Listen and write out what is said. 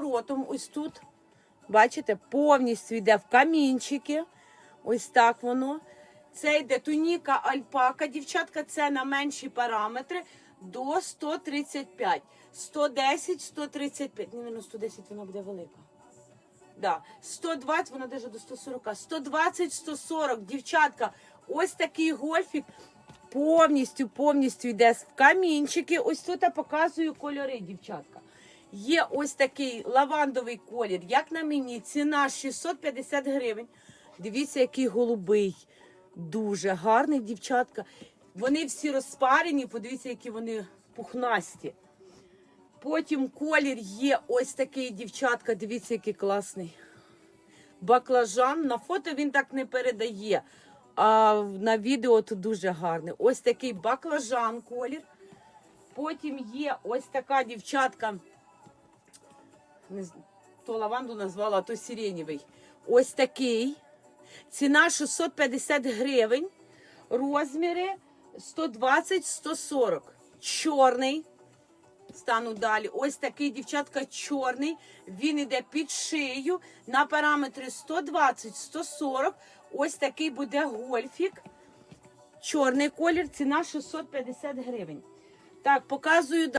розворотом. Ось тут. Бачите, повністю йде в камінчики. Ось так воно. Це йде туніка альпака. Дівчатка, це на менші параметри до 135. 110, 135. Ні, ну 110 вона буде велика. Да. 120, вона даже до 140. 120, 140. Дівчатка, ось такий гольфік повністю, повністю йде в камінчики. Ось тут я показую кольори, дівчатка. Є ось такий лавандовий колір, як на мені, ціна 650 гривень. Дивіться, який голубий. Дуже гарний, дівчатка. Вони всі розпарені, подивіться, які вони пухнасті. Потім колір є ось такий, дівчатка, дивіться, який класний. Баклажан. На фото він так не передає. А на відео то дуже гарний. Ось такий баклажан колір. Потім є ось така дівчатка. То лаванду назвала, а то сиренєвий. Ось такий. Ціна 650 гривень. Розміри 120-140. Чорний. Стану далі. Ось такий дівчатка чорний. Він іде під шию на параметри 120-140. Ось такий буде гольфік. Чорний колір, ціна 650 гривень. Так, показую